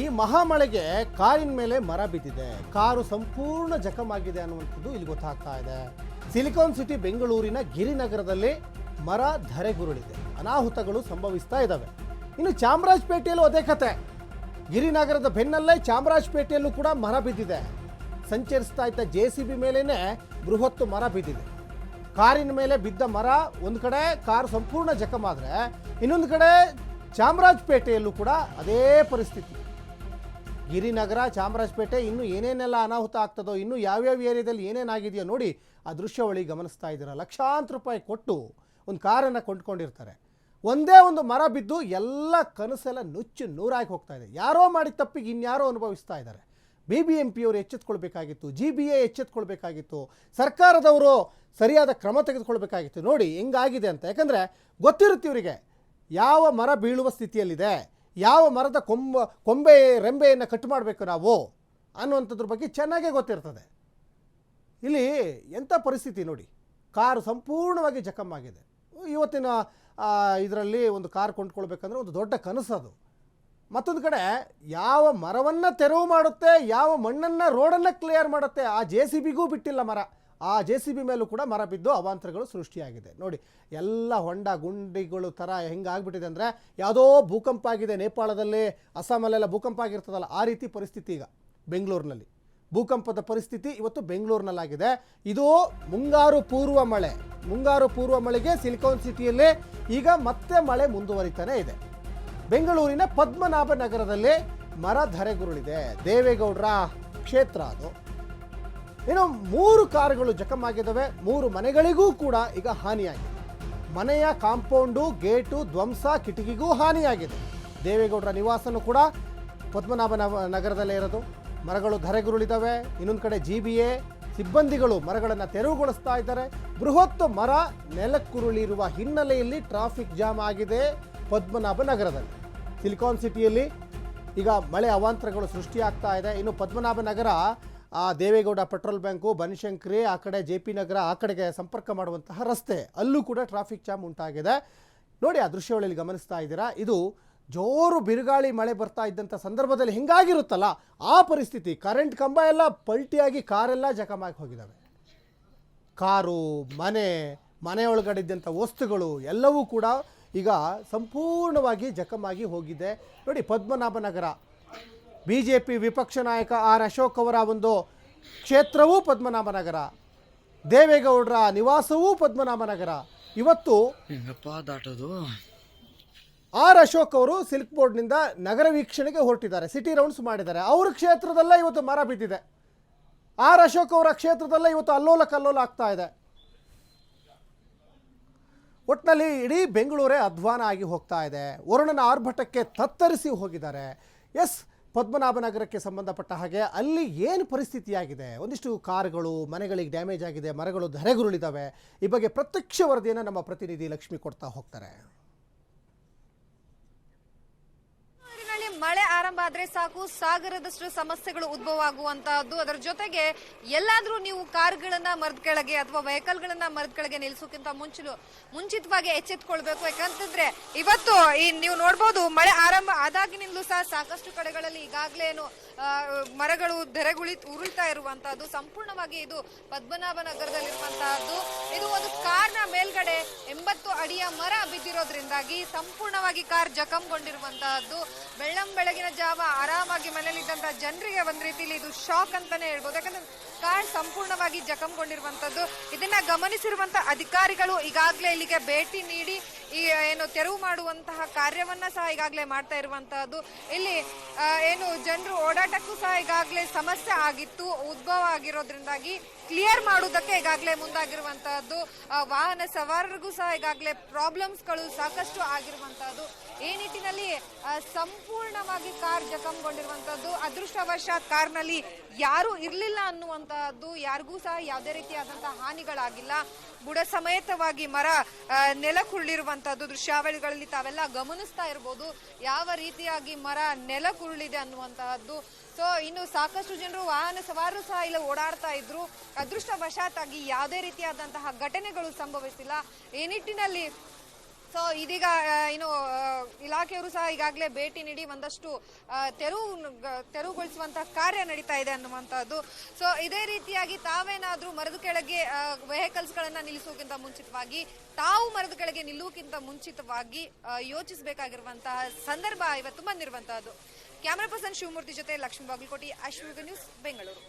ಈ ಮಹಾಮಳೆಗೆ ಕಾರಿನ ಮೇಲೆ ಮರ ಬಿದ್ದಿದೆ. ಕಾರು ಸಂಪೂರ್ಣ ಜಖಮಾಗಿದೆ ಅನ್ನುವಂಥದ್ದು ಇಲ್ಲಿ ಗೊತ್ತಾಗ್ತಾ ಇದೆ. ಸಿಲಿಕಾನ್ ಸಿಟಿ ಬೆಂಗಳೂರಿನ ಗಿರಿನಗರದಲ್ಲಿ ಮರ ಧರೆಗುರುಳಿದೆ. ಅನಾಹುತಗಳು ಸಂಭವಿಸ್ತಾ ಇದ್ದಾವೆ ಇನ್ನು ಚಾಮರಾಜಪೇಟೆಯಲ್ಲೂ ಅದೇ ಕತೆ. ಗಿರಿನಗರದ ಬೆನ್ನಲ್ಲೇ ಚಾಮರಾಜಪೇಟೆಯಲ್ಲೂ ಕೂಡ ಮರ ಬಿದ್ದಿದೆ. ಸಂಚರಿಸ್ತಾ ಇದ್ದ ಜೆ ಸಿ ಬಿ ಮೇಲೇ ಬೃಹತ್ತು ಮರ ಬಿದ್ದಿದೆ. ಕಾರಿನ ಮೇಲೆ ಬಿದ್ದ ಮರ ಒಂದು ಕಡೆ ಕಾರು ಸಂಪೂರ್ಣ ಜಖಮಾದರೆ, ಇನ್ನೊಂದು ಕಡೆ ಚಾಮರಾಜಪೇಟೆಯಲ್ಲೂ ಕೂಡ ಅದೇ ಪರಿಸ್ಥಿತಿ. ಗಿರಿನಗರ, ಚಾಮರಾಜಪೇಟೆ ಇನ್ನು ಏನೇನೆಲ್ಲ ಅನಾಹುತ ಆಗ್ತದೋ, ಇನ್ನು ಯಾವ್ಯಾವ ಏರಿಯಾದಲ್ಲಿ ಏನೇನಾಗಿದೆಯೋ ನೋಡಿ ಆ ದೃಶ್ಯಾವಳಿ ಗಮನಿಸ್ತಾ ಇದ್ದೀರ. ಲಕ್ಷಾಂತರ ರೂಪಾಯಿ ಕೊಟ್ಟು ಒಂದು ಕಾರನ್ನು ಕೊಂಡ್ಕೊಂಡಿರ್ತಾರೆ. ಒಂದೇ ಒಂದು ಮರ ಬಿದ್ದು ಎಲ್ಲ ಕನಸೆಲ್ಲ ನುಚ್ಚು ನೂರಾಗಿ ಹೋಗ್ತಾ ಇದೆ. ಯಾರೋ ಮಾಡಿದ ತಪ್ಪಿಗೆ ಇನ್ಯಾರೋ ಅನುಭವಿಸ್ತಾ ಇದ್ದಾರೆ. ಬಿ ಬಿ ಎಂ ಪಿಯವರು ಎಚ್ಚೆತ್ಕೊಳ್ಬೇಕಾಗಿತ್ತು, ಜಿ ಬಿ ಎ ಎಚ್ಚೆತ್ಕೊಳ್ಬೇಕಾಗಿತ್ತು, ಸರ್ಕಾರದವರು ಸರಿಯಾದ ಕ್ರಮ ತೆಗೆದುಕೊಳ್ಬೇಕಾಗಿತ್ತು. ನೋಡಿ, ಹೆಂಗಾಗಿದೆ ಅಂತ. ಯಾಕಂದರೆ ಗೊತ್ತಿರುತ್ತೆ ಇವರಿಗೆ, ಯಾವ ಮರ ಬೀಳುವ ಸ್ಥಿತಿಯಲ್ಲಿದೆ. ಯಾವ ಮರದ ಕೊಂಬ, ಕೊಂಬೆ, ರೆಂಬೆಯನ್ನು ಕಟ್ ಮಾಡಬೇಕು ನಾವು ಅನ್ನುವಂಥದ್ರ ಬಗ್ಗೆ ಚೆನ್ನಾಗೇ ಗೊತ್ತಿರ್ತದೆ. ಇಲ್ಲಿ ಎಂಥ ಪರಿಸ್ಥಿತಿ ನೋಡಿ, ಕಾರು ಸಂಪೂರ್ಣವಾಗಿ ಜಖಮ್ಮಾಗಿದೆ ಇವತ್ತಿನ ಇದರಲ್ಲಿ ಒಂದು ಕಾರ್ ಕೊಂಡ್ಕೊಳ್ಬೇಕಂದ್ರೆ ಒಂದು ದೊಡ್ಡ ಕನಸು ಅದು. ಮತ್ತೊಂದು ಕಡೆ ಯಾವ ಮರವನ್ನು ತೆರವು ಮಾಡುತ್ತೆ, ಯಾವ ಮಣ್ಣನ್ನು ರೋಡನ್ನು ಕ್ಲಿಯರ್ ಮಾಡುತ್ತೆ, ಆ ಜೆ ಸಿ ಬಿಗೂ ಬಿಟ್ಟಿಲ್ಲ ಮರ. ಆ ಜೆ ಸಿ ಬಿ ಮೇಲೂ ಕೂಡ ಮರ ಬಿದ್ದು ಅವಾಂತರಗಳು ಸೃಷ್ಟಿಯಾಗಿದೆ. ನೋಡಿ, ಎಲ್ಲ ಹೊಂಡ ಗುಂಡಿಗಳು ಥರ ಹೆಂಗಾಗ್ಬಿಟ್ಟಿದೆ ಅಂದರೆ ಯಾವುದೋ ಭೂಕಂಪ ಆಗಿದೆ ನೇಪಾಳದಲ್ಲಿ, ಅಸ್ಸಾಮಲ್ಲೆಲ್ಲ ಭೂಕಂಪ ಆಗಿರ್ತದಲ್ಲ, ಆ ರೀತಿ ಪರಿಸ್ಥಿತಿ ಈಗ ಬೆಂಗಳೂರಿನಲ್ಲಿ. ಭೂಕಂಪದ ಪರಿಸ್ಥಿತಿ ಇವತ್ತು ಬೆಂಗಳೂರಿನಲ್ಲಾಗಿದೆ. ಇದು ಮುಂಗಾರು ಪೂರ್ವ ಮಳೆ. ಮುಂಗಾರು ಪೂರ್ವ ಮಳೆಗೆ ಸಿಲಿಕಾನ್ ಸಿಟಿಯಲ್ಲಿ ಈಗ ಮತ್ತೆ ಮಳೆ ಮುಂದುವರಿತಾನೆ ಇದೆ. ಬೆಂಗಳೂರಿನ ಪದ್ಮನಾಭ ನಗರದಲ್ಲಿ ಮರ ಧರೆಗುರುಳಿದೆ. ದೇವೇಗೌಡರ ಕ್ಷೇತ್ರ ಅದು. ಇನ್ನು ಮೂರು ಕಾರುಗಳು ಜಖಮಾಗಿದ್ದಾವೆ ಮೂರು ಮನೆಗಳಿಗೂ ಕೂಡ ಈಗ ಹಾನಿಯಾಗಿದೆ. ಮನೆಯ ಕಾಂಪೌಂಡು, ಗೇಟು, ಧ್ವಂಸ ಕಿಟಕಿಗೂ ಹಾನಿಯಾಗಿದೆ. ದೇವೇಗೌಡರ ನಿವಾಸನೂ ಕೂಡ ಪದ್ಮನಾಭ ನಗರದಲ್ಲೇ ಇರೋದು. ಮರಗಳು ಧರೆಗುರುಳಿದ್ದಾವೆ ಇನ್ನೊಂದು ಕಡೆ ಜಿ ಬಿ ಎ, ಸಿಬ್ಬಂದಿಗಳು ಮರಗಳನ್ನು ತೆರವುಗೊಳಿಸ್ತಾ ಇದ್ದಾರೆ. ಬೃಹತ್ ಮರ ನೆಲಕ್ಕುರುಳಿರುವ ಹಿನ್ನೆಲೆಯಲ್ಲಿ ಟ್ರಾಫಿಕ್ ಜಾಮ್ ಆಗಿದೆ ಪದ್ಮನಾಭ ನಗರದಲ್ಲಿ. ಸಿಲಿಕಾನ್ ಸಿಟಿಯಲ್ಲಿ ಈಗ ಮಳೆ ಅವಾಂತರಗಳು ಸೃಷ್ಟಿಯಾಗ್ತಾ ಇದೆ. ಇನ್ನು ಪದ್ಮನಾಭ ನಗರ ಆ ದೇವೇಗೌಡ ಪೆಟ್ರೋಲ್ ಬ್ಯಾಂಕು, ಬನಶಂಕರಿ, ಆ ಕಡೆ ಜೆ ಪಿ ನಗರ, ಆ ಕಡೆಗೆ ಸಂಪರ್ಕ ಮಾಡುವಂತಹ ರಸ್ತೆ. ಅಲ್ಲೂ ಕೂಡ ಟ್ರಾಫಿಕ್ ಜಾಮ್ ಉಂಟಾಗಿದೆ. ನೋಡಿ ಆ ದೃಶ್ಯಗಳಲ್ಲಿ ಗಮನಿಸ್ತಾ ಇದ್ದೀರಾ? ಇದು ಜೋರು ಬಿರುಗಾಳಿ ಮಳೆ ಬರ್ತಾ ಇದ್ದಂಥ ಸಂದರ್ಭದಲ್ಲಿ ಹಿಂಗಾಗಿರುತ್ತಲ್ಲ, ಆ ಪರಿಸ್ಥಿತಿ. ಕರೆಂಟ್ ಕಂಬ ಎಲ್ಲ ಪಲ್ಟಿಯಾಗಿ ಕಾರೆಲ್ಲ ಜಖಮಾಗಿ ಹೋಗಿದ್ದಾವೆ. ಕಾರು, ಮನೆ, ಮನೆಯೊಳಗಡೆ ಇದ್ದಂಥ ವಸ್ತುಗಳು ಎಲ್ಲವೂ ಕೂಡ ಈಗ ಸಂಪೂರ್ಣವಾಗಿ ಜಖಮಾಗಿ ಹೋಗಿದೆ. ನೋಡಿ Padmanabha Nagar B J P ವಿಪಕ್ಷ ನಾಯಕ ಆರ್ ಅಶೋಕ್ ಅವರ ಒಂದು ಕ್ಷೇತ್ರವೂ ಪದ್ಮನಾಭನಗರ ದೇವೇಗೌಡರ ನಿವಾಸವೂ ಪದ್ಮನಾಭನಗರ. ಇವತ್ತು ದಾಟೋದು ಆರ್ ಅಶೋಕ್ ಅವರು ಸಿಲ್ಕ್ ಬೋರ್ಡ್ನಿಂದ ನಗರ ವೀಕ್ಷಣೆಗೆ ಹೊರಟಿದ್ದಾರೆ ಸಿಟಿ ರೌಂಡ್ಸ್ ಮಾಡಿದ್ದಾರೆ. ಅವ್ರ ಕ್ಷೇತ್ರದಲ್ಲೇ ಇವತ್ತು ಮರ ಬಿದ್ದಿದೆ. ಆರ್ ಅಶೋಕ್ ಅವರ ಕ್ಷೇತ್ರದಲ್ಲೇ ಇವತ್ತು ಅಲ್ಲೋಲ ಕಲ್ಲೋಲ ಆಗ್ತಾ ಇದೆ. ಒಟ್ಟಿನಲ್ಲಿ ಇಡೀ ಬೆಂಗಳೂರೇ ಅಧ್ವಾನ ಆಗಿ ಹೋಗ್ತಾ ಇದೆ. ವರುಣನ ಆರ್ಭಟಕ್ಕೆ ತತ್ತರಿಸಿ ಹೋಗಿದ್ದಾರೆ. ಎಸ್ ಪದ್ಮನಾಭ ನಗರಕ್ಕೆ ಸಂಬಂಧಪಟ್ಟ ಹಾಗೆ ಅಲ್ಲಿ ಏನು ಪರಿಸ್ಥಿತಿಯಾಗಿದೆ? ಒಂದಿಷ್ಟು ಕಾರ್ಗಳು, ಮನೆಗಳಿಗೆ ಡ್ಯಾಮೇಜ್ ಆಗಿದೆ, ಮರಗಳು ಧರೆಗುರುಳಿದ್ದಾವೆ ಈ ಬಗ್ಗೆ ಪ್ರತ್ಯಕ್ಷ ವರದಿಯನ್ನು ನಮ್ಮ ಪ್ರತಿನಿಧಿ ಲಕ್ಷ್ಮಿ ಕೊಡ್ತಾ ಹೋಗ್ತಾರೆ ಬೆಂಗಳೂರಿನಲ್ಲಿ ಆರಂಭ ಆದ್ರೆ ಸಾಕು. ಸಾಗರದಷ್ಟು ಸಮಸ್ಯೆಗಳು ಉದ್ಭವ ಆಗುವಂತಹದ್ದು ಅದರ ಜೊತೆಗೆ ಎಲ್ಲಾದ್ರೂ ನೀವು ಕಾರ್ಗಳನ್ನ ಮರದ ಕೆಳಗೆ ಅಥವಾ ವೆಹಿಕಲ್ ಗಳನ್ನ ಮರದ ಕೆಳಗೆ ನಿಲ್ಸೋಕ್ಕಿಂತ ಮುಂಚಲು ಮುಂಚಿತವಾಗಿ ಎಚ್ಚೆತ್ಕೊಳ್ಬೇಕು. ಯಾಕಂತಂದ್ರೆ ಇವತ್ತು ಈ ನೀವು ನೋಡ್ಬೋದು ಮಳೆ ಆರಂಭ ಆದಾಗಿನಿಂದಲೂ ಸಹ ಸಾಕಷ್ಟು ಕಡೆಗಳಲ್ಲಿ ಈಗಾಗಲೇ ಏನು ಮರಗಳು ಧರೆಗುಳಿ ಉರುಳ್ತಾ ಇರುವಂತಹದ್ದು. ಸಂಪೂರ್ಣವಾಗಿ ಇದು ಪದ್ಮನಾಭ ನಗರದಲ್ಲಿರುವಂತಹದ್ದು ಇದು ಒಂದು ಕಾರ್ನ ಮೇಲ್ಗಡೆ ಎಂಬತ್ತು ಅಡಿಯ ಮರ ಬಿದ್ದಿರೋದ್ರಿಂದಾಗಿ ಸಂಪೂರ್ಣವಾಗಿ ಕಾರ್ ಜಖಂಗೊಂಡಿರುವಂತಹದ್ದು. ಬೆಳ್ಳಂ ಬೆಳಗಿನ ಜಾವ ಆರಾಮಾಗಿ ಮನೆಯಲ್ಲಿದ್ದಂತಹ ಜನರಿಗೆ ಒಂದ್ ರೀತಿಲಿ ಇದು ಶಾಕ್ ಅಂತಾನೆ ಹೇಳ್ಬೋದು. ಯಾಕಂದ್ರೆ ಕಾರ್ ಸಂಪೂರ್ಣವಾಗಿ ಜಖಂಗೊಂಡಿರುವಂತದ್ದು. ಇದನ್ನ ಗಮನಿಸಿರುವಂತಹ ಅಧಿಕಾರಿಗಳು ಈಗಾಗಲೇ ಇಲ್ಲಿಗೆ ಭೇಟಿ ನೀಡಿ ಈ ಏನು ತೆರವು ಮಾಡುವಂತಹ ಕಾರ್ಯವನ್ನ ಸಹ ಈಗಾಗಲೇ ಮಾಡ್ತಾ ಇರುವಂತಹದ್ದು. ಇಲ್ಲಿ ಏನು ಜನರು ಓಡಾಟಕ್ಕೂ ಸಹ ಈಗಾಗಲೇ ಸಮಸ್ಯೆ ಆಗಿತ್ತು, ಉದ್ಭವ ಆಗಿರೋದ್ರಿಂದಾಗಿ ಕ್ಲಿಯರ್ ಮಾಡುವುದಕ್ಕೆ ಈಗಾಗಲೇ ಮುಂದಾಗಿರುವಂತಹದ್ದು. ವಾಹನ ಸವಾರರಿಗೂ ಸಹ ಈಗಾಗಲೇ ಪ್ರಾಬ್ಲಮ್ಸ್ಗಳು ಸಾಕಷ್ಟು ಆಗಿರುವಂತಹದ್ದು. ಈ ನಿಟ್ಟಿನಲ್ಲಿ ಸಂಪೂರ್ಣವಾಗಿ ಕಾರ್ ಜಖಂಗೊಂಡಿರುವಂತಹದ್ದು. ಅದೃಷ್ಟವಶಾತ್ ಕಾರ್ನಲ್ಲಿ ಯಾರು ಇರಲಿಲ್ಲ ಅನ್ನುವಂತಹದ್ದು ಯಾರಿಗೂ ಸಹ ಯಾವುದೇ ರೀತಿಯಾದಂತಹ ಹಾನಿಗಳಾಗಿಲ್ಲ. ಬುಡ ಸಮೇತವಾಗಿ ಮರ ನೆಲಕುರುಳಿರುವಂತಹದ್ದು ದೃಶ್ಯಾವಳಿಗಳಲ್ಲಿ ತಾವೆಲ್ಲ ಗಮನಿಸ್ತಾ ಇರಬಹುದು ಯಾವ ರೀತಿಯಾಗಿ ಮರ ನೆಲಕುರುಳಿದೆ ಅನ್ನುವಂತಹದ್ದು. ಸೊ ಇನ್ನು ಸಾಕಷ್ಟು ಜನರು ವಾಹನ ಸವಾರರು ಸಹ ಇಲ್ಲಿ ಓಡಾಡ್ತಾ ಇದ್ರು. ಅದೃಷ್ಟವಶಾತ್ತಾಗಿ ಯಾವುದೇ ರೀತಿಯಾದಂತಹ ಘಟನೆಗಳು ಸಂಭವಿಸಿಲ್ಲ. ಈ ನಿಟ್ಟಿನಲ್ಲಿ ಸೊ ಇದೀಗ ಏನು ಇಲಾಖೆಯವರು ಸಹ ಈಗಾಗಲೇ ಭೇಟಿ ನೀಡಿ ಒಂದಷ್ಟು ತೆರವು ತೆರವುಗೊಳಿಸುವಂತಹ ಕಾರ್ಯ ನಡೀತಾ ಇದೆ ಅನ್ನುವಂತಹದ್ದು ಸೊ ಇದೇ ರೀತಿಯಾಗಿ ತಾವೇನಾದ್ರೂ ಮರದ ಕೆಳಗೆ ವೆಹಿಕಲ್ಸ್ ಗಳನ್ನ ನಿಲ್ಲಿಸೋಕ್ಕಿಂತ ಮುಂಚಿತವಾಗಿ, ತಾವು ಮರದ ಕೆಳಗೆ ನಿಲ್ಲುವಕ್ಕಿಂತ ಮುಂಚಿತವಾಗಿ ಯೋಚಿಸಬೇಕಾಗಿರುವಂತಹ ಸಂದರ್ಭ ಇವತ್ತು ಬಂದಿರುವಂತಹದ್ದು. ಕ್ಯಾಮರಾ ಪರ್ಸನ್ ಶಿವಮೂರ್ತಿ ಜೊತೆ ಲಕ್ಷ್ಮೀ ಬಾಗಲಕೋಟೆ ಅಶ್ವಿಗ ನ್ಯೂಸ್, ಬೆಂಗಳೂರು.